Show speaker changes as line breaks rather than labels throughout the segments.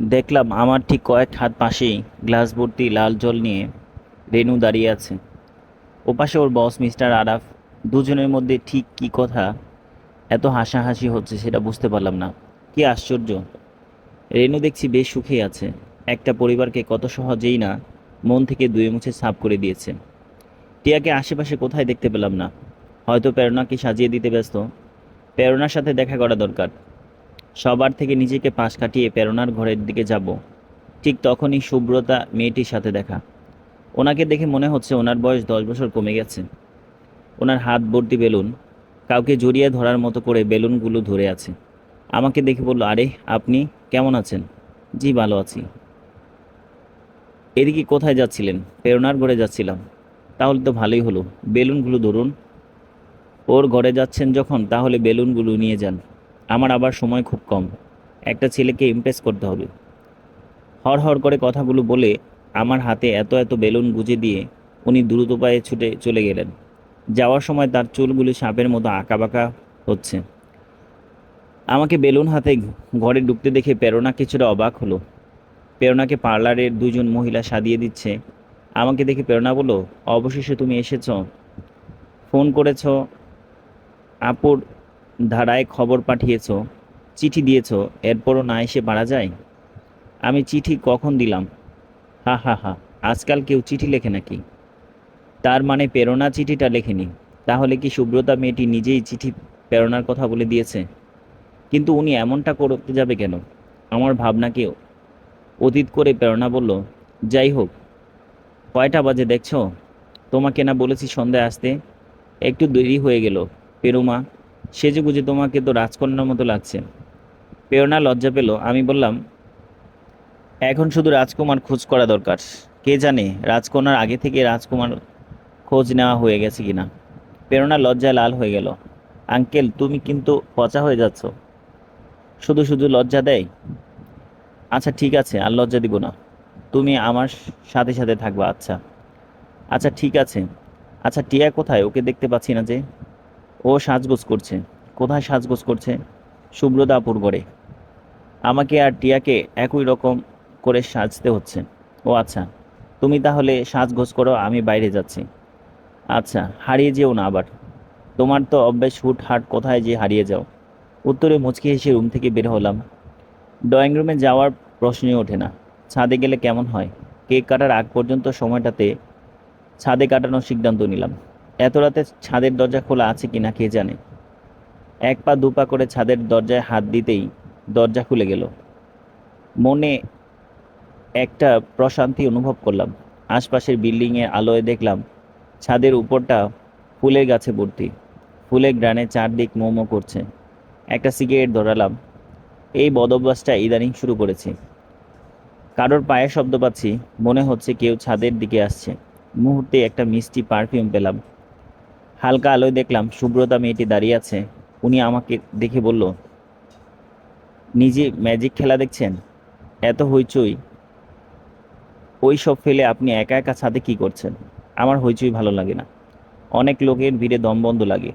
দেখলাম আমার ঠিক কয়েক হাত পাশেই গ্লাস ভর্তি লাল জল নিয়ে রেনু দাঁড়িয়ে আছে। ওপাশে ওর বস মিস্টার আরাফ, দুজনের মধ্যে ঠিক কী কথা, এত হাসাহাসি হচ্ছে সেটা বুঝতে পারলাম না। কি আশ্চর্য। রেনু দেখছি বেশ সুখেই আছে। একটা পরিবারকে কত সহজেই না মন থেকে দুয়ে মুছে সাফ করে দিয়েছে। টিয়াকে আশেপাশে কোথায় দেখতে পেলাম না। হয়তো প্রেরণাকে সাজিয়ে দিতে ব্যস্ত। প্রেরণার সাথে দেখা করা দরকার। সবার থেকে নিজেকে পাশ কাটিয়ে প্রেরণার ঘরের দিকে যাব। ঠিক তখনই সুব্রতা মেয়েটির সাথে দেখা। ওনাকে দেখে মনে হচ্ছে ওনার বয়স দশ বছর কমে গেছে। ওনার হাত ভর্তি বেলুন, কাউকে জড়িয়ে ধরার মতো করে বেলুনগুলো ধরে আছে। আমাকে দেখে বলল, আরে, আপনি কেমন আছেন? জি, ভালো আছি। এদিকে কোথায় যাচ্ছিলেন? প্রেরণার ঘরে যাচ্ছিলাম। তাহলে তো ভালোই হলো। বেলুনগুলো ধরুন। ওর ঘরে যাচ্ছেন যখন, তাহলে বেলুনগুলো নিয়ে যান। আমার আবার সময় খুব কম। একটা ছেলেকে ইমপ্রেস করতে হবে। হর হর করে কথাগুলো বলে আমার হাতে এত এত বেলুন গুজে দিয়ে উনি দ্রুত পায়ে ছুটে চলে গেলেন। যাওয়ার সময় তার চুলগুলি সাপের মতো আঁকাবাঁকা হচ্ছে। আমাকে বেলুন হাতে ঘরে ঢুকতে দেখে প্রেরণা কিছুটা অবাক হলো। প্রেরণাকে পার্লারের দুজন মহিলা সাজিয়ে দিচ্ছে। আমাকে দেখে প্রেরণা বলো অবশেষে তুমি এসেছ। ফোন করেছ। আপুর ধারায় খবর পাঠিয়েছ, চিঠি দিয়েছ, এরপরও না এসে পারা যায়? আমি চিঠি কখন দিলাম? হা হা হা, আজকাল কেউ চিঠি লেখে নাকি? তার মানে প্রেরণা চিঠিটা লেখেনি। তাহলে কি সুব্রতা মেয়েটি নিজেই চিঠি প্রেরণার কথা বলে দিয়েছে? কিন্তু উনি এমনটা করতে যাবে কেন? আমার ভাবনাকে অতীত করে প্রেরণা বলল, যাই হোক, কয়টা বাজে দেখছ? তোমাকে না বলেছি সন্ধ্যায় আসতে? একটু দেরি হয়ে গেল, পেরুমা। সেজে গুজে তোমাকে তো রাজকন্যার মতো লাগছে। প্রেরণা লজ্জা পেল। আমি বললাম, এখন শুধু রাজকুমার খোঁজ করা দরকার। কে জানে রাজকন্যার আগে থেকে রাজকুমার খোঁজ নেওয়া হয়ে গেছে কিনা? প্রেরণা লজ্জায় লাল হয়ে গেল। আঙ্কেল, তুমি কিন্তু পচা হয়ে যাচ্ছ। শুধু শুধু লজ্জা দেয়? আচ্ছা ঠিক আছে, আর লজ্জা দিব না। তুমি আমার সাথে সাথে থাকবা আচ্ছা। আচ্ছা ঠিক আছে। আচ্ছা টিয়া কোথায়? ওকে দেখতে পাচ্ছি না যে। ও সাজগোজ করছে। কোথায় সাজগোজ করছে? সুব্রতাপুর গড়ে। আমাকে আর টিয়াকে একই রকম করে সাজতে হচ্ছে। ও আচ্ছা তুমি তাহলে সাজগোজ করো, আমি বাইরে যাচ্ছি। আচ্ছা হারিয়ে যেও না আবার। তোমার তো অভ্যাস হুট হাট কোথায় যে হারিয়ে যাও। উত্তরে মুচকি হেসে রুম থেকে বের হলাম। ড্রয়িং রুমে যাওয়ার প্রশ্নই ওঠে না। ছাদে গেলে কেমন হয়? কেক কাটার আগ পর্যন্ত সময়টাতে ছাদে কাটানোর সিদ্ধান্ত নিলাম। এত রাতে ছাদের দরজা খোলা আছে কিনা কে জানে? এক পা দু পা করে ছাদের দরজায় হাত দিতেই দরজা খুলে গেল। মনে একটা প্রশান্তি অনুভব করলাম। আশপাশের বিল্ডিংয়ের আলোয় দেখলাম ছাদের উপরটা ফুলের গাছে ভর্তি। ফুলের গ্রানে চারদিক মোমো করছে। একটা সিগারেট ধরালাম। এই বদভ্যাসটা ইদানিং শুরু করেছি। কারোর পায়ের শব্দ পাচ্ছি, মনে হচ্ছে কেউ ছাদের দিকে আসছে। মুহূর্তে একটা মিষ্টি পারফিউম পেলাম। হালকা আলোয় দেখলাম সুব্রতা মেয়েটি দাঁড়িয়ে আছে। উনি আমাকে দেখে বলল, নিজে ম্যাজিক খেলা দেখছেন? এত হইচই। ওই সব ফেলে আপনি একা একা ছাদে কি করছেন? আমার হইচই ভালো লাগে না। অনেক লোকের ভিড়ে দম বন্ধ লাগে।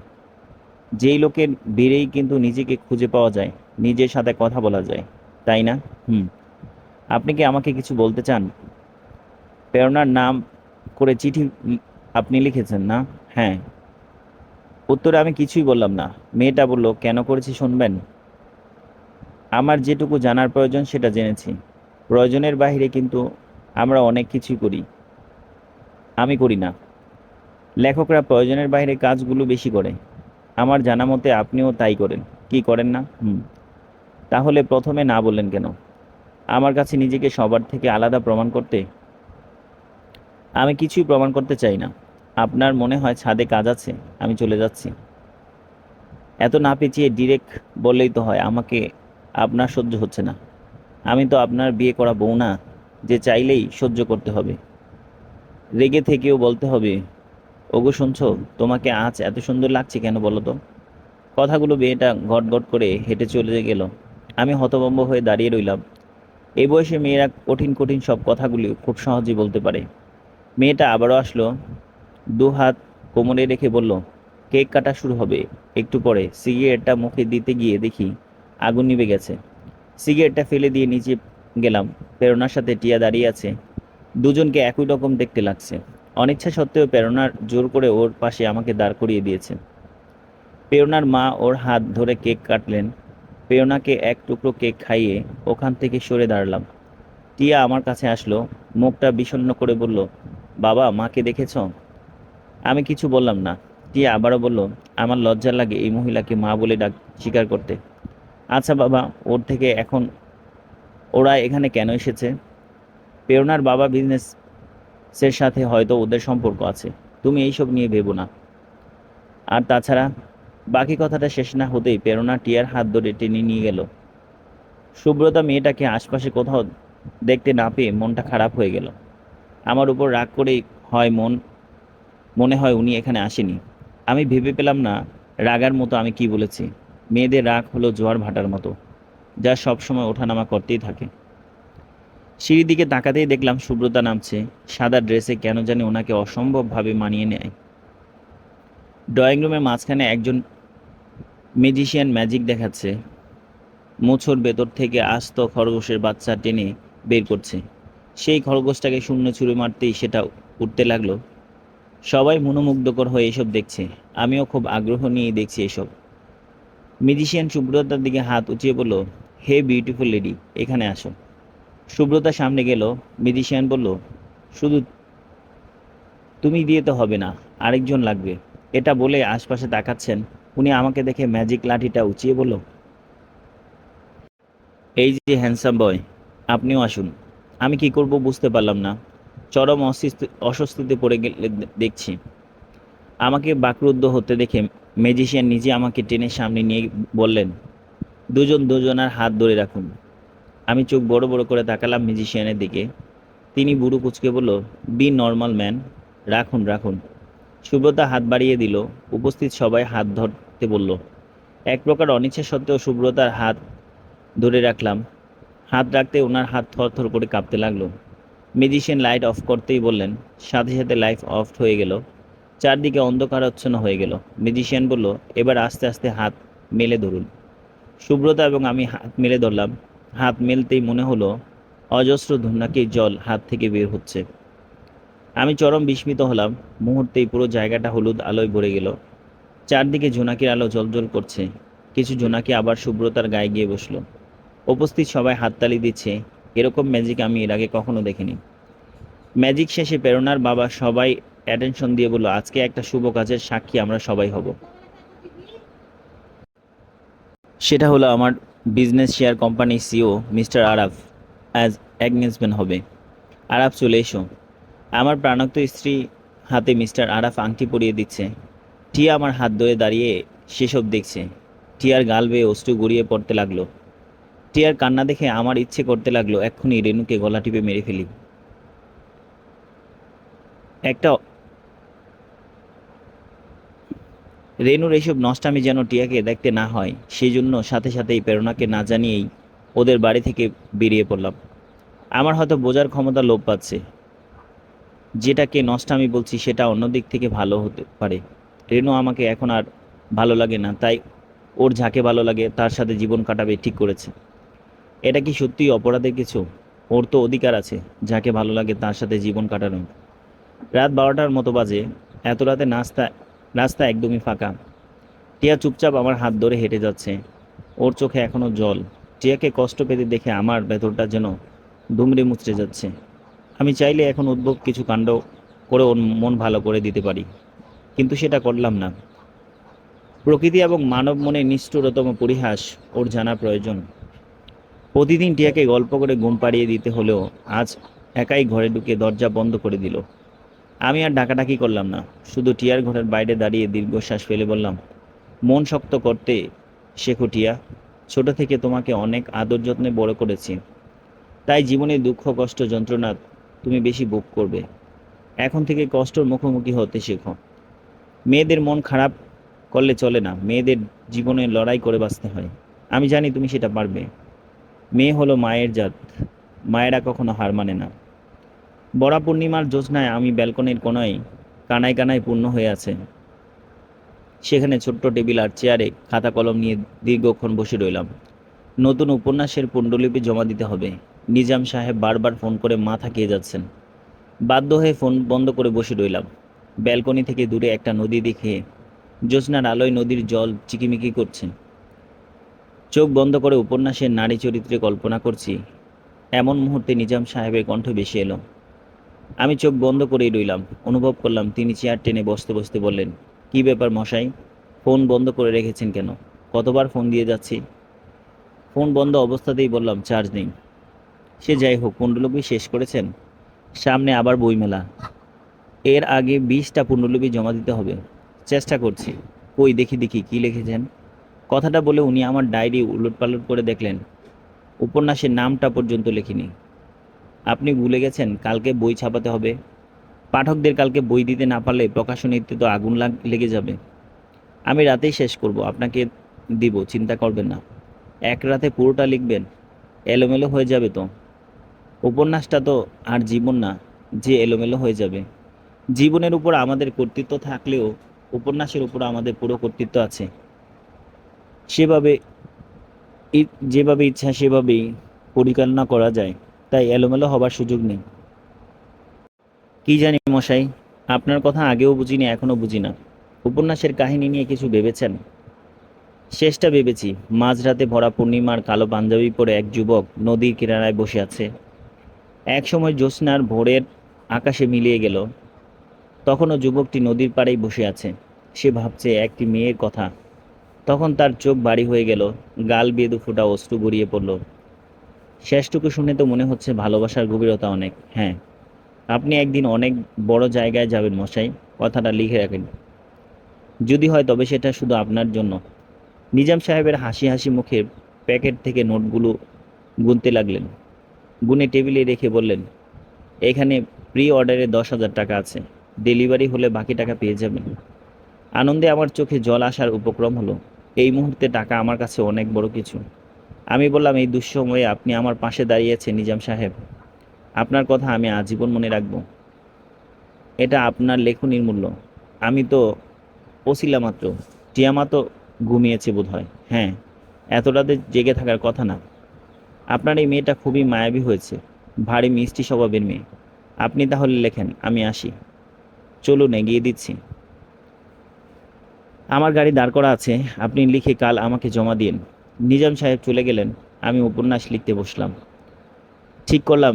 যেই লোকের ভিড়েই কিন্তু নিজেকে খুঁজে পাওয়া যায়, নিজের সাথে কথা বলা যায়, তাই না? হুম। আপনি কি আমাকে কিছু বলতে চান? প্রেরণার নাম করে চিঠি আপনি লিখেছেন না? হ্যাঁ। উত্তরে আমি কিছুই বললাম না। মেয়েটা বলল, কেন করেছি শুনবেন? আমার যেটুকু জানার প্রয়োজন সেটা জেনেছি। প্রয়োজনের বাইরে কিন্তু আমরা অনেক কিছুই করি। আমি করি না। লেখকরা প্রয়োজনের বাইরে কাজগুলো বেশি করে। আমার জানা মতে আপনিও তাই করেন। কি করেন না? হুম। তাহলে প্রথমে না বললেন কেন? আমার কাছে নিজেকে সবার থেকে আলাদা প্রমাণ করতে? আমি কিছুই প্রমাণ করতে চাই না। আপনার মনে হয় ছাদে কাজ আছে? আমি চলে যাচ্ছি। এত না পেঁচিয়ে ডিরেক্ট বললেই তো হয়, আমাকে আপনার সহ্য হচ্ছে না। আমি তো আপনার বিয়ে করা বউ না, যে চাইলেই সহ্য করতে হবে। রেগে থেকেও বলতে হবে, ওগো, শুনছো? তোমাকে আজ এত সুন্দর লাগছে কেন বলো তো? কথাগুলো মেয়েটা গট গট করে হেঁটে চলে গেল। আমি হতভম্ব হয়ে দাঁড়িয়ে রইলাম। এই বয়সে মেয়েরা কঠিন কঠিন সব কথাগুলি খুব সহজেই বলতে পারে। মেয়েটা আবারও আসলো দু হাত কোমরে রেখে বলল, কেক কাটা শুরু হবে। একটু পরে সিগারেটটা মুখে দিতে গিয়ে দেখি আগুন নিভে গেছে। সিগারেটটা ফেলে দিয়ে নিচে গেলাম। প্রেরণার সাথে টিয়া দাঁড়িয়ে আছে। দুজনকে একই রকম দেখতে লাগছে। অনিচ্ছা সত্ত্বেও প্রেরণার জোর করে ওর পাশে আমাকে দাঁড় করিয়ে দিয়েছে। প্রেরণার মা ওর হাত ধরে কেক কাটলেন। প্রেরণাকে এক টুকরো কেক খাইয়ে ওখান থেকে সরে দাঁড়ালাম। টিয়া আমার কাছে আসলো, মুখটা বিষণ্ণ করে বলল, বাবা, মাকে দেখেছ? আমি কিছু বললাম না। টিয়া আবারও বলল, আমার লজ্জা লাগে এই মহিলাকে মা বলে ডাক স্বীকার করতে। আচ্ছা বাবা, ওর থেকে এখন ওরা এখানে কেন এসেছে? প্রেরণার বাবা বিজনেসের সাথে হয়তো ওদের সম্পর্ক আছে। তুমি এইসব নিয়ে ভেবো না। আর তাছাড়া বাকি কথাটা শেষ না হতেই প্রেরণা টিয়ার হাত ধরে টেনে নিয়ে গেল। সুব্রতা মেয়েটাকে আশপাশে কোথাও দেখতে না পেয়ে মনটা খারাপ হয়ে গেল। আমার উপর রাগ করেই হয় মন মনে হয় উনি এখানে আসেনি। আমি ভেবে পেলাম না, রাগার মতো আমি কি বলেছি। মেয়েদের রাগ হলো জোয়ার ভাটার মতো, যা সব সময় ওঠানামা করতেই থাকে। সিঁড়ির দিকে তাকাতেই দেখলাম সুব্রতা নামছে, সাদা ড্রেসে কেন জানি ওনাকে অসম্ভবভাবে মানিয়ে নেয়। ড্রয়িং রুমের মাঝখানে একজন ম্যাজিশিয়ান ম্যাজিক দেখাচ্ছে, মোছর ভেতর থেকে আস্ত খরগোশের বাচ্চা টেনে বের করছে। সেই খরগোশটাকে শূন্য ছুঁড়ে মারতেই সেটা উঠতে লাগল। সবাই মনোমুগ্ধকর হয়ে এসব দেখছে। আমিও খুব আগ্রহ নিয়েই দেখছি এসব। ম্যাজিশিয়ান সুব্রতার দিকে হাত উঁচিয়ে বলল, হে বিউটিফুল লেডি, এখানে আসো। সুব্রতা সামনে গেল। ম্যাজিশিয়ান বলল, শুধু তুমি দিয়ে তো হবে না, আরেকজন লাগবে। এটা বলে আশপাশে তাকাচ্ছেন। উনি আমাকে দেখে ম্যাজিক লাঠিটা উঁচিয়ে বলল, এই যে হ্যান্ডসাম বয়, আপনিও আসুন। আমি কি করব বুঝতে পারলাম না। চরম অস্বস্তি, অস্বস্তিতে পড়ে গেলে দেখছি। আমাকে বাকরুদ্ধ হতে দেখে ম্যাজিশিয়ান নিজে আমাকে টেনে সামনে নিয়ে বললেন, দুজন দুজনার হাত ধরে রাখুন। আমি চোখ বড় বড় করে তাকালাম ম্যাজিশিয়ানের দিকে। তিনি বুড়ো কুচকে বলল বি নর্মাল ম্যান রাখুন রাখুন। সুব্রতা হাত বাড়িয়ে দিল। উপস্থিত সবাই হাত ধরতে বলল, এক প্রকার অনিচ্ছা সত্ত্বেও সুব্রতার হাত ধরে রাখলাম। হাত রাখতে ওনার হাত থরথর করে কাঁপতে লাগল। ম্যাজিশিয়ান লাইট অফ করতেই বললেন, সাথে সাথে লাইট অফ হয়ে গেল। চারদিকে অন্ধকারাচ্ছন্ন হয়ে গেল। ম্যাজিশিয়ান বলল, এবার আস্তে আস্তে হাত মেলে ধরুন। সুব্রতা এবং আমি হাত মেলে ধরলাম। হাত মেলতেই মনে হলো, অজস্র ধুমনাকির জল হাত থেকে বের হচ্ছে। আমি চরম বিস্মিত হলাম। মুহূর্তেই পুরো জায়গাটা হলুদ আলোয় ভরে গেল। চারদিকে জোনাকির আলো জ্বলজ্বল করছে। কিছু জোনাকি আবার সুব্রতার গায়ে গিয়ে বসল। উপস্থিত সবাই হাততালি দিচ্ছে। এরকম ম্যাজিক আমি এর আগে কখনো দেখিনি। ম্যাজিক শেষে প্রেরণার বাবা সবাই অ্যাটেনশন দিয়ে বলল, আজকে একটা শুভ কাজের সাক্ষী আমরা সবাই হব। সেটা হলো আমার business share company CEO mister Araf as অ্যাগনেসমেন্ট হবে। আরাফ, চলে এসো। আমার প্রাণাক্ত স্ত্রী হাতে মিস্টার আরাফ আংটি পরিয়ে দিচ্ছে। টিয়া আমার হাত ধরে দাঁড়িয়ে সেসব দেখছে। টিয়ার গাল বেয়ে অষ্টু গড়িয়ে পড়তে লাগল। টিয়ার কান্না দেখে আমার ইচ্ছে করতে লাগল, এক্ষুনি রেনুকে গলা টিপে মেরে ফেলি। একটা রেনুর এইসব নষ্টামি যেন টিয়াকে দেখতে না হয় সেই জন্য সাথে সাথেই প্রেরণাকে না জানিয়েই ওদের বাড়ি থেকে বেরিয়ে পড়লাম। আমার হয়তো বোঝার ক্ষমতা লোপ পাচ্ছে। যেটাকে নষ্টামি বলছি, সেটা অন্য দিক থেকে ভালো হতে পারে। রেনু আমাকে এখন আর ভালো লাগে না, তাই ওর যাকে ভালো লাগে, তার সাথে জীবন কাটাবে ঠিক করেছে। এটা কি সত্যিই অপরাধের কিছু? ওর তো অধিকার আছে, যাকে ভালো লাগে তার সাথে জীবন কাটানোর রাত বারোটার মতো বাজে, এত রাতে নাস্তা, রাস্তা একদমই ফাঁকা। টিয়া চুপচাপ আমার হাত ধরে হেঁটে যাচ্ছে। ওর চোখে এখনও জল। টিয়াকে কষ্ট পেতে দেখে আমার ভেতরটা যেন দুমড়ে মুচড়ে যাচ্ছে। আমি চাইলে এখন উদ্ভব কিছু কাণ্ড করে ওর মন ভালো করে দিতে পারি, কিন্তু সেটা করলাম না। প্রকৃতি এবং মানব মনে নিষ্ঠুরতম পরিহাস ওর জানা প্রয়োজন। প্রতিদিন টিয়াকে গল্প করে ঘুম পাড়িয়ে দিতে হলেও আজ একাই ঘরে ঢুকে দরজা বন্ধ করে দিল। আমি আর ডাকাডাকি করলাম না, শুধু টিয়ার ঘরের বাইরে দাঁড়িয়ে দীর্ঘশ্বাস ফেলে বললাম, মন শক্ত করতে শেখো টিয়া, ছোট থেকে তোমাকে অনেক আদর যত্নে বড় করেছি। তাই জীবনে দুঃখ, কষ্ট, যন্ত্রণা তুমি বেশি ভোগ করবে। এখন থেকে কষ্টর মুখোমুখি হতে শেখো। মেয়েদের মন খারাপ করলে চলে না, মেয়েদের জীবনে লড়াই করে বাঁচতে হয়। আমি জানি তুমি সেটা পারবে। মেয়ে হলো মায়ের জাত। মায়েরা কখনো হার মানে না। বড়া পূর্ণিমার জ্যোৎস্নায় আমি ব্যালকনির কোনায় কানায় কানায় পূর্ণ হয়ে আছে। সেখানে ছোট্ট টেবিল আর চেয়ারে খাতা কলম নিয়ে দীর্ঘক্ষণ বসে রইলাম। নতুন উপন্যাসের পুণ্ডলিপি জমা দিতে হবে। নিজাম সাহেব বারবার ফোন করে মা থাকিয়ে যাচ্ছেন। বাধ্য হয়ে ফোন বন্ধ করে বসে রইলাম। ব্যালকনি থেকে দূরে একটা নদী দেখে জ্যোৎস্নার আলোয় নদীর জল চিকিমিকি করছে। চোখ বন্ধ করে উপন্যাসের নারী চরিত্রে কল্পনা করছি। এমন মুহূর্তে নিজাম সাহেবের কণ্ঠ বেশি এলো। আমি চোখ বন্ধ করেই রইলাম, অনুভব করলাম তিনি চেয়ার টেনে বসতে বসতে বললেন, কি ব্যাপার মশাই, ফোন বন্ধ করে রেখেছেন কেন? কতবার ফোন দিয়ে যাচ্ছি? ফোন বন্ধ অবস্থাতেই বললাম, চার্জ নেই। সে যাই হোক, পুণ্ডলিপি শেষ করেছেন? সামনে আবার বইমেলা। এর আগে বিশটা পুণ্ডলিপি জমা দিতে হবে। চেষ্টা করছি। কই দেখি দেখি কি লিখেছেন? কথাটা বলে উনি আমার ডায়েরি উলটপালট করে দেখলেন। উপন্যাসের নামটা পর্যন্ত লিখিনি। আপনি ভুলে গেছেন, কালকে বই ছাপাতে হবে। পাঠকদের কালকে বই দিতে না পারলে প্রকাশনীতে তো আগুন লাগ যাবে। আমি রাতেই শেষ করব, আপনাকে দিব, চিন্তা করবেন না। এক রাতে পুরোটা লিখবেন, এলোমেলো হয়ে যাবে তো। উপন্যাসটা তো আর জীবন না, যে এলোমেলো হয়ে যাবে। জীবনের উপর আমাদের কর্তৃত্ব থাকলেও উপন্যাসের উপর আমাদের পুরো কর্তৃত্ব আছে। সেভাবে যেভাবে ইচ্ছা সেভাবেই পরিচালনা করা যায়। তাই এলোমেলো হবার সুযোগ নেই। কি জানি মশাই, আপনার কথা আগেও বুঝিনি, এখনও বুঝি না উপন্যাসের কাহিনী নিয়ে কিছু ভেবেছেন? শেষটা ভেবেছি, মাঝরাতে ভরা পূর্ণিমার কালো পাঞ্জাবি পরে এক যুবক নদীর কিনারায় বসে আছে। এক সময় জ্যোৎস্নার ভোরের আকাশে মিলিয়ে গেল। তখনও যুবকটি নদীর পাড়েই বসে আছে। সে ভাবছে, একটি মেয়ের কথা তখন তার চোখ বাড়ি হয়ে গেল, গাল বেদু ফোটা অশ্রু গড়িয়ে পড়ল। শেষটুকু শুনে তো মনে হচ্ছে ভালোবাসার গভীরতা অনেক। হ্যাঁ আপনি একদিন অনেক বড় জায়গায় যাবেন মশাই, কথাটা লিখে রাখেন। যদি হয় তবে সেটা শুধু আপনার জন্য। নিজাম সাহেবের হাসি হাসি মুখে প্যাকেট থেকে নোটগুলো গুনতে লাগলেন। গুনে টেবিলে রেখে বললেন, এখানে প্রি অর্ডারে দশ হাজার টাকা আছে। ডেলিভারি হলে বাকি টাকা পেয়ে যাবেন। আনন্দে আমার চোখে জল আসার উপক্রম হলো। এই মুহূর্তে টাকা আমার কাছে অনেক বড় কিছু। আমি বললাম, এই দুঃসময়ে আপনি আমার পাশে দাঁড়িয়েছেন নিজাম সাহেব। আপনার কথা আমি আজীবন মনে রাখব। এটা আপনার লেখনির মূল্য। আমি তো ওসিলা মাত্র। টিয়ামা তো ঘুমিয়েছে বোধ হয় হ্যাঁ এত রাতে জেগে থাকার কথা না। আপনার এই মেয়েটা খুবই মায়াবী হয়েছে। ভারী মিষ্টি স্বভাবের মেয়ে। আপনি তাহলে লেখেন, আমি আসি। চলুন, এগিয়ে দিচ্ছি। আমার গাড়ি দাঁড় করা আছে, আপনি লিখে কাল আমাকে জমা দিন। নিজাম সাহেব চলে গেলেন, আমি উপন্যাস লিখতে বসলাম। ঠিক করলাম,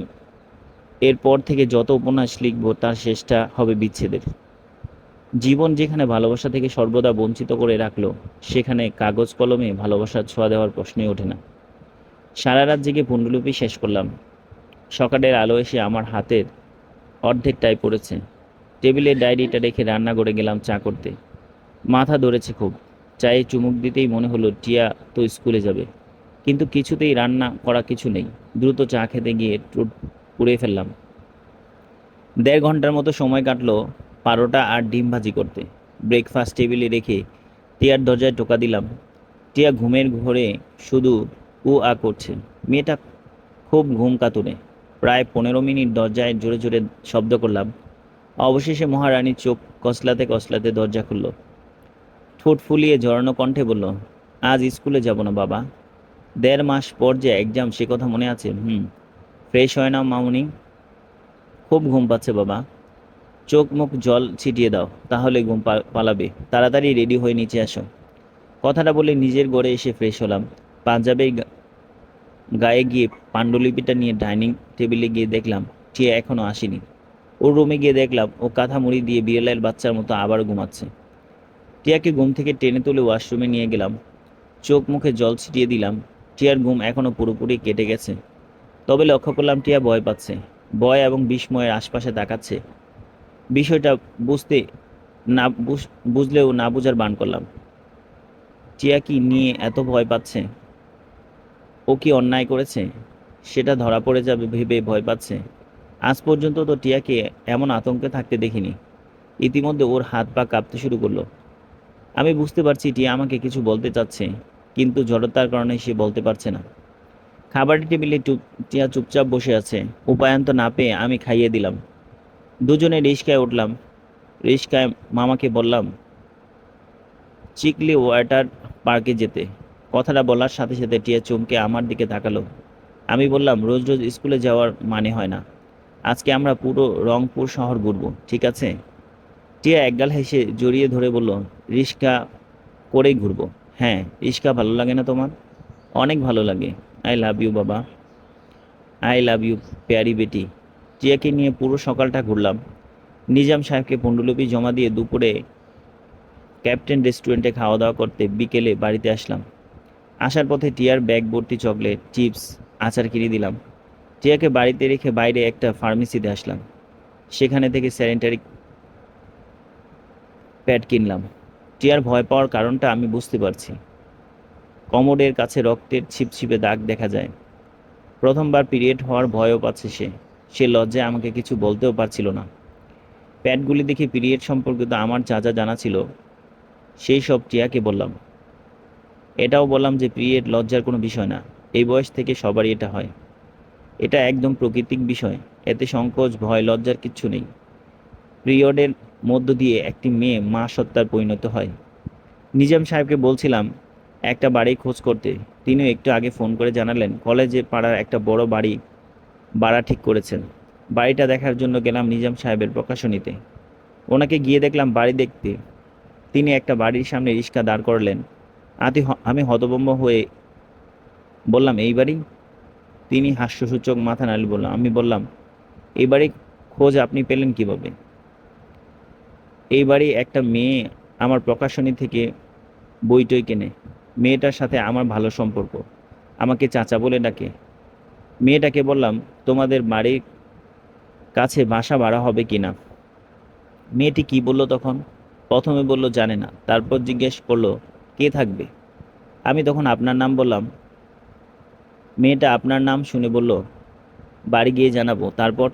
এরপর থেকে যত উপন্যাস লিখব, তার শেষটা হবে বিচ্ছেদের। জীবন যেখানে ভালোবাসা থেকে সর্বদা বঞ্চিত করে রাখল, সেখানে কাগজ কলমে ভালোবাসার ছোঁয়া দেওয়ার প্রশ্নই ওঠে না। সারা রাত জেগে পুণ্ডলিপি শেষ করলাম। সকালের আলো এসে আমার হাতের অর্ধেকটাই পড়েছে। টেবিলে ডায়েরিটা রেখে রান্না করে গেলাম চা করতে। মাথা ধরেছে খুব। চায়ে চুমুক দিতেই মনে হলো, টিয়া, তো স্কুলে যাবে। কিন্তু কিছুতেই রান্না করা কিছু নেই। দ্রুত চা খেতে গিয়ে টুট পুড়ে ফেললাম। দেড় ঘণ্টার মতো সময় কাটলো পারোটা আর ডিম ভাজি করতে। ব্রেকফাস্ট টেবিলে রেখে টিয়ার দরজায় টোকা দিলাম। টিয়া ঘুমের ঘরে শুধু উ আ করছে। মেয়েটা খুব ঘুম কাতুরে। প্রায় পনেরো মিনিট দরজায় জোরে জোরে শব্দ করলাম। অবশেষে মহারানীর চোখ কসলাতে কসলাতে দরজা খুলল। ঠোঁট ফুলিয়ে জড়ানো কণ্ঠে বলল, আজ স্কুলে যাব না বাবা। দেড় মাস পর যে এক্সাম সে কথা মনে আছে? হুম। ফ্রেশ হয় না মামুনি। খুব ঘুম পাচ্ছে বাবা। চোখ মুখ জল ছিটিয়ে দাও, তাহলে ঘুম পালাবে। তাড়াতাড়ি রেডি হয়ে নিচে আসো। কথাটা বলে নিজের ঘরে এসে ফ্রেশ হলাম। পাঞ্জাবে গায়ে গিয়ে পাণ্ডুলিপিটা নিয়ে ডাইনিং টেবিলে গিয়ে দেখলাম টিয়া এখনও আসেনি। ওর রুমে গিয়ে দেখলাম, ও কাঁথা মুড়ি দিয়ে বিড়ালের বাচ্চার মতো আবার ঘুমাচ্ছে। টিয়াকে ঘুম থেকে টেনে তুলে ওয়াশরুমে নিয়ে গেলাম। চোখ মুখে জল ছিটিয়ে দিলাম। টিয়ার ঘুম এখনও পুরোপুরি কেটে গেছে। তবে লক্ষ্য করলাম টিয়া ভয় পাচ্ছে। ভয় এবং বিস্ময়ের আশপাশে তাকাচ্ছে। বিষয়টা বুঝতে না বুঝ- বুঝলেও না বুঝার বান করলাম। টিয়া কি নিয়ে এত ভয় পাচ্ছে? ও কি অন্যায় করেছে? সেটা ধরা পড়ে যাবে ভেবে ভয় পাচ্ছে। আজ পর্যন্ত তো টিয়াকে এমন আতঙ্কে থাকতে দেখিনি। ইতিমধ্যে ওর হাত পা কাঁপতে শুরু করল। আমি বুঝতে পারছি টিয়া আমাকে কিছু বলতে চাচ্ছে, কিন্তু জড়তার কারণে সে বলতে পারছে না। খাবারের টেবিলে টিয়া চুপচাপ বসে আছে। উপায়ন্ত না পেয়ে আমি খাইয়ে দিলাম। দুজনে রিস্কায় উঠলাম। রিস্কায় মামাকে বললাম, চিকলি ওয়াটার পার্কে যেতে। কথাটা বলার সাথে সাথে টিয়া চমকে আমার দিকে তাকালো। আমি বললাম, রোজ রোজ স্কুলে যাওয়ার মানে হয় না। আজকে আমরা পুরো রংপুর শহর ঘুরব, ঠিক আছে? টিয়া একগাল হেসে জড়িয়ে ধরে বলল রিক্সা করেই ঘুরবো। হ্যাঁ রিক্সা ভালো লাগে না তোমার? অনেক ভালো লাগে। আই লাভ ইউ, বাবা। আই লাভ ইউ, প্যারি বেটি। টিয়াকে নিয়ে পুরো সকালটা ঘুরলাম। নিজাম সাহেবকে পণ্ডুলিপি জমা দিয়ে দুপুরে ক্যাপ্টেন রেস্টুরেন্টে খাওয়া দাওয়া করতে বিকেলে বাড়িতে আসলাম। আসার পথে টিয়ার ব্যাগ ভর্তি চকলেট, চিপস, আচার কিনে দিলাম। টিয়াকে বাড়িতে রেখে বাইরে একটা ফার্মেসিতে আসলাম। সেখানে থেকে স্যানিটারি প্যাড কিনলাম। টিয়ার ভয় পাওয়ার কারণটা আমি বুঝতে পারছি। কমোডের কাছে রক্তের ছিপছিপে দাগ দেখা যায়। প্রথমবার পিরিয়ড হওয়ার ভয়ও পাচ্ছে সে। সে লজ্জায় আমাকে কিছু বলতেও পারছিল না। প্যাডগুলি দেখে পিরিয়ড সম্পর্কিত আমার যা যা জানা ছিল, সেই সব টিয়াকে বললাম। এটাও বললাম যে পিরিয়ড লজ্জার কোনো বিষয় না। এই বয়স থেকে সবারই এটা হয়। এটা একদম প্রকৃতিক বিষয়। এতে সংকোচ, ভয়, লজ্জার কিচ্ছু নেই। পিরিয়ডের মধ্য দিয়ে একটি মেয়ে মা সত্তার পরিণত হয়। নিজাম সাহেবকে বলছিলাম, একটা বাড়ি খোঁজ করতে। তিনিও একটু আগে ফোন করে জানালেন, কলেজে পাড়ার একটা বড় বাড়ি ভাড়া ঠিক করেছেন। বাড়িটা দেখার জন্য গেলাম নিজাম সাহেবের প্রকাশনীতে। ওনাকে গিয়ে দেখলাম বাড়ি দেখতে। তিনি একটা বাড়ির সামনে রিক্সা দাঁড় করলেন। আতি আমি হতভম্ব হয়ে বললাম, এই বাড়ি? তিনি হাস্যসূচক মাথা নাড়ি বললাম আমি বললাম এই বাড়ি খোঁজ আপনি পেলেন কীভাবে? এই বাড়ি একটা মেয়ে আমার প্রকাশনী থেকে বইটই কেনে। মেয়েটার সাথে আমার ভালো সম্পর্ক। আমাকে চাচা বলে ডাকে। মেয়েটাকে বললাম, তোমাদের বাড়ির কাছে বাসা ভাড়া হবে কি না মেয়েটি কি বলল তখন? প্রথমে বলল, জানে না। তারপর জিজ্ঞেস করল, কে থাকবে? আমি তখন আপনার নাম বললাম। মেয়েটা আপনার নাম শুনে বলল, বাড়ি গিয়ে জানাব। তারপর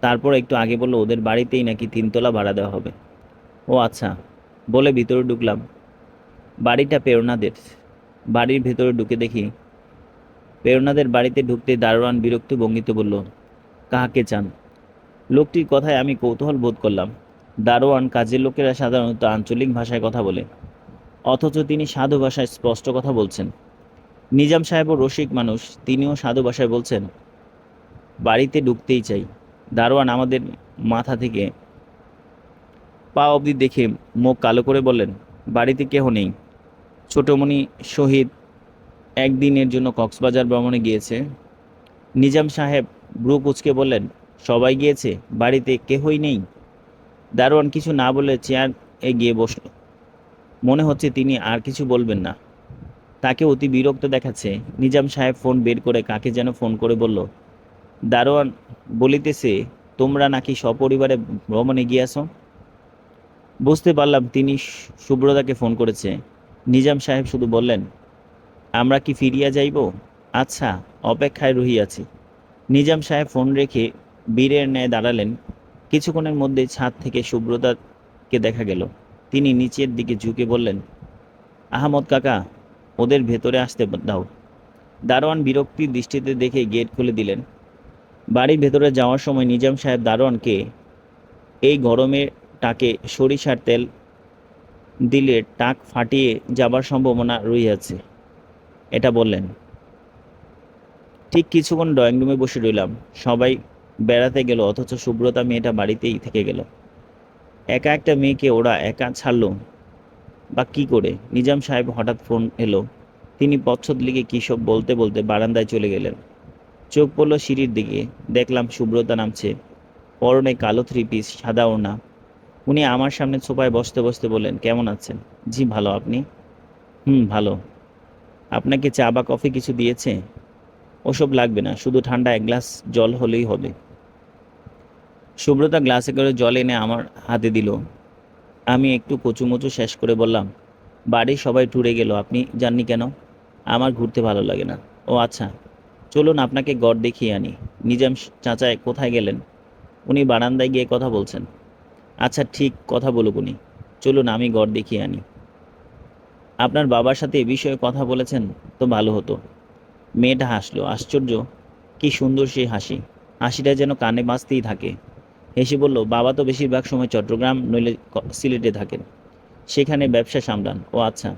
তারপর একটু আগে বলল, ওদের বাড়িতেই নাকি তিনতলা ভাড়া দেওয়া হবে। ও আচ্ছা বলে ভিতরে ঢুকলাম। বাড়িটা প্রেরণাদের বাড়ির ভেতরে ঢুকে দেখি প্রেরণাদের বাড়িতে ঢুকতে দারোয়ান বিরক্ত ভঙ্গিতে বলল, কাহাকে চান? লোকটির কথায় আমি কৌতূহল বোধ করলাম। দারোয়ান কাজের লোকেরা সাধারণত আঞ্চলিক ভাষায় কথা বলে, অথচ তিনি সাধু ভাষায় স্পষ্ট কথা বলছেন। নিজাম সাহেবও রসিক মানুষ, তিনিও সাধু ভাষায় বলছেন, বাড়িতে ঢুকতেই চাই। দারোয়ান আমাদের মাথা থেকে পা অবধি দেখে মুখ কালো করে বললেন, বাড়িতে কেহ নেই। ছোটমণি শহীদ একদিনের জন্য কক্সবাজার ভ্রমণে গিয়েছে। নিজাম সাহেব ব্রু কুচকে বললেন, সবাই গিয়েছে? বাড়িতে কেহই নেই? দারোয়ান কিছু না বলে চেয়ার এ গিয়ে বসল। মনে হচ্ছে তিনি আর কিছু বলবেন না। তাকে অতি বিরক্ত দেখাচ্ছে। নিজাম সাহেব ফোন বের করে কাকে যেন ফোন করে বলল, দারোয়ান, বলিতেছে তোমরা নাকি সপরিবারে ভ্রমণে গিয়াছ? বুঝতে পারলাম তিনি সুব্রতাকে ফোন করেছে। নিজাম সাহেব শুধু বললেন, আমরা কি ফিরিয়া যাইব? আচ্ছা অপেক্ষায় রহিয়াছি। নিজাম সাহেব ফোন রেখে বীরের ন্যায় দাঁড়ালেন। কিছুক্ষণের মধ্যে ছাদ থেকে সুব্রতাকে দেখা গেল। তিনি নিচের দিকে ঝুঁকে বললেন, আহমদ কাকা, ওদের ভেতরে আসতে দাও। দারোয়ান বিরক্তির দৃষ্টিতে দেখে গেট খুলে দিলেন। বাড়ির ভেতরে যাওয়ার সময় নিজাম সাহেব দারোয়ানকে, এই গরমে টাকে সরিষার তেল দিলে টাক ফাটিয়ে যাবার সম্ভাবনা রইয়াছে এটা বললেন। ঠিক কিছুক্ষণ ড্রয়িং রুমে বসে রইলাম। সবাই বেড়াতে গেল, অথচ সুব্রতা মেয়েটা বাড়িতেই থেকে গেল। একা একটা মেয়েকে ওরা একা ছাড়লো? বা কি করে? নিজাম সাহেব হঠাৎ ফোন এলো। তিনি পচ্ছদ লিগে কী সব বলতে বলতে বারান্দায় চলে গেলেন। চোখ পড়ল সিঁড়ির দিকে। দেখলাম সুব্রতা নামছে। পরনে কালো থ্রি পিস সাদা ওড়না। উনি আমার সামনে সোফায় বসতে বসতে বললেন, কেমন আছেন? জি, ভালো। আপনি? হুম, ভালো। আপনাকে চা বা কফি কিছু দিয়েছে? ওসব লাগবে না, শুধু ঠান্ডা এক গ্লাস জল হলেই হবে। সুব্রতা গ্লাসে করে জল এনে আমার হাতে দিল। আমি একটু কচুমচু শেষ করে বললাম, বাড়ির সবাই ট্যুরে গেল, আপনি যাননি কেন? আমার ঘুরতে ভালো লাগে না। ও আচ্ছা। চলুন, আপনাকে গড় দেখিয়ে আনি। নিজাম চাচায় কোথায় গেলেন? উনি বারান্দায় গিয়ে কথা বলছেন। আচ্ছা ঠিক কথা বলুক উনি। চলুন, আমি গড় দেখিয়ে আনি। আপনার বাবার সাথে এ বিষয়ে কথা বলেছেন তো ভালো হতো। মেয়েটা হাসলো, আশ্চর্য, কি সুন্দর সেই হাসি। হাসিটা যেন কানে বাঁচতেই থাকে। হেসে বলল, বাবা তো বেশিরভাগ সময় চট্টগ্রাম, নইলে সিলেটে থাকেন। সেখানে ব্যবসা সামলান। ও আচ্ছা।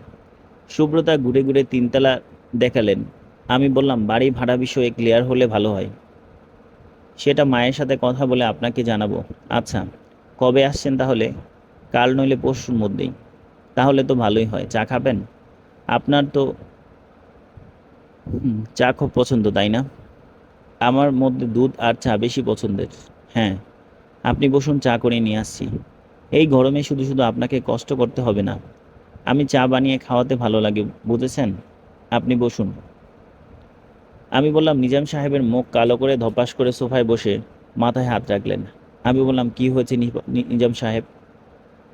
সুব্রতা ঘুরে ঘুরে তিনতলা দেখালেন। আমি বললাম, বাড়ি ভাড়া বিষয়ে ক্লিয়ার হলে ভালো হয়। সেটা মায়ের সাথে কথা বলে আপনাকে জানাব। আচ্ছা। কবে আসছেন তাহলে? কাল নইলে পরশুর মধ্যেই। তাহলে তো ভালোই হয়। চা খাবেন? আপনার তো চা খুব পছন্দ, তাই না? আমার মধ্যে দুধ আর চা বেশি পছন্দের। হ্যাঁ আপনি বসুন, চা করে নিয়ে আসছি। এই গরমে শুধু শুধু আপনাকে কষ্ট করতে হবে না। আমি চা বানিয়ে খাওয়াতে ভালো লাগে, বুঝেছেন? আপনি বসুন। আমি বললাম, নিজাম সাহেবের মুখ কালো করে ধপাস করে সোফায় বসে মাথায় হাত রাখলেন। আমি বললাম, কি হয়েছে নিজাম সাহেব?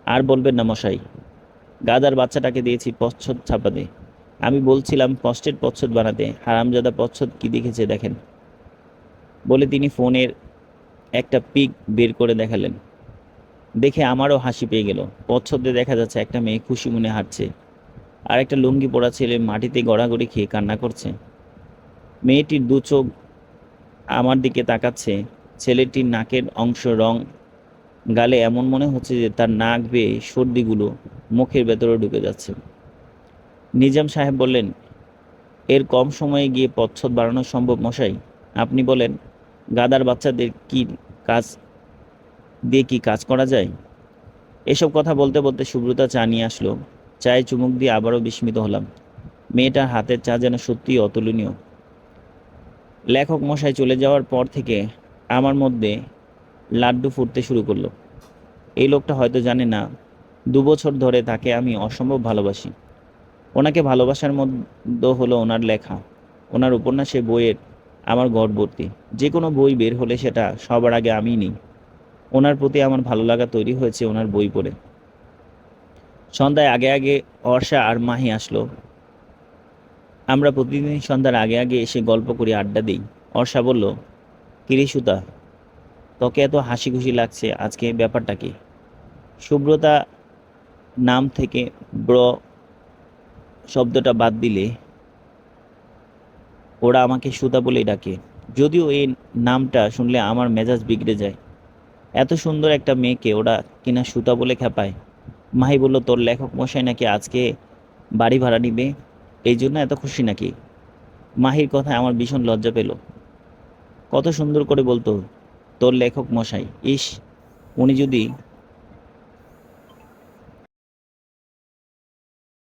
আর বলবেন না মশাই। গাদার বাচ্চাটাকে দিয়েছি পচ্ছদ ছাপাতে। আমি বলছিলাম কষ্টের পচ্ছদ বানাতে। হারামজাদা পচ্ছদ কি দেখেছে দেখেন। বলে তিনি ফোনের একটা পিক বের করে দেখালেন। দেখে আমারও হাসি পেয়ে গেল। পচ্ছদে দেখা যাচ্ছে একটা মেয়ে খুশি মনে হাঁটছে। আর একটা লুঙ্গি পরা ছেলে মাটিতে গড়াগড়ি খেয়ে কান্না করছে। মেয়েটির দু চোখ আমার দিকে তাকাচ্ছে। ছেলেটির নাকের অংশ রং, গালে এমন মনে হচ্ছে যে তার নাক বেয়ে সর্দিগুলো মুখের ভেতরে ঢুকে যাচ্ছে। নিজাম সাহেব বললেন, এর কম সময়ে গিয়ে পচ্ছদ বাড়ানো সম্ভব মশাই? আপনি বলেন, গাদার বাচ্চাদের কি কাজ, দিয়ে কি কাজ করা যায়? এসব কথা বলতে বলতে সুব্রতা চা নিয়ে আসলো। চায়ে চুমুক দিয়ে আবারও বিস্মিত হলাম। মেয়েটার হাতের চা যেন সত্যিই অতুলনীয়। লেখক মশাই চলে যাওয়ার পর থেকে আমার মধ্যে লাড্ডু ফুটতে শুরু করল। এই লোকটা হয়তো জানে না, দু বছর ধরে তাকে আমি অসম্ভব ভালোবাসি। ওনাকে ভালোবাসার মধ্যে হলো ওনার লেখা। ওনার উপন্যাসে বইয়ের আমার গড়বর্তী যে কোনো বই বের হলে সেটা সবার আগে আমিই নিই। ওনার প্রতি আমার ভালো লাগা তৈরি হয়েছে ওনার বই পড়ে। সন্ধ্যায় আগে আগে অর্ষা আর মাহি আসলো। আমরা প্রতিদিন সন্ধ্যার আগে আগে এসে গল্প করি, আড্ডা দিই। অর্ষা বলল কিরে সুতা তোকে এত হাসি খুশি লাগছে, আজকে ব্যাপারটা কি? সুব্রতা নাম থেকে ব্র শব্দটা বাদ দিলে ওরা আমাকে সুতা বলেই ডাকে। যদিও এই নামটা শুনলে আমার মেজাজ বিগড়ে যায়। এত সুন্দর একটা মেয়েকে ওরা কিনা সুতা বলে খেপায়। মাহি বলল, তোর লেখক মশাই নাকি আজকে বাড়ি ভাড়া নিবে? এই জন্য এত খুশি নাকি? মাহির কথায় আমার ভীষণ লজ্জা পেল। কত সুন্দর করে বলতো তোর লেখক মশাই। ইস উনি যদি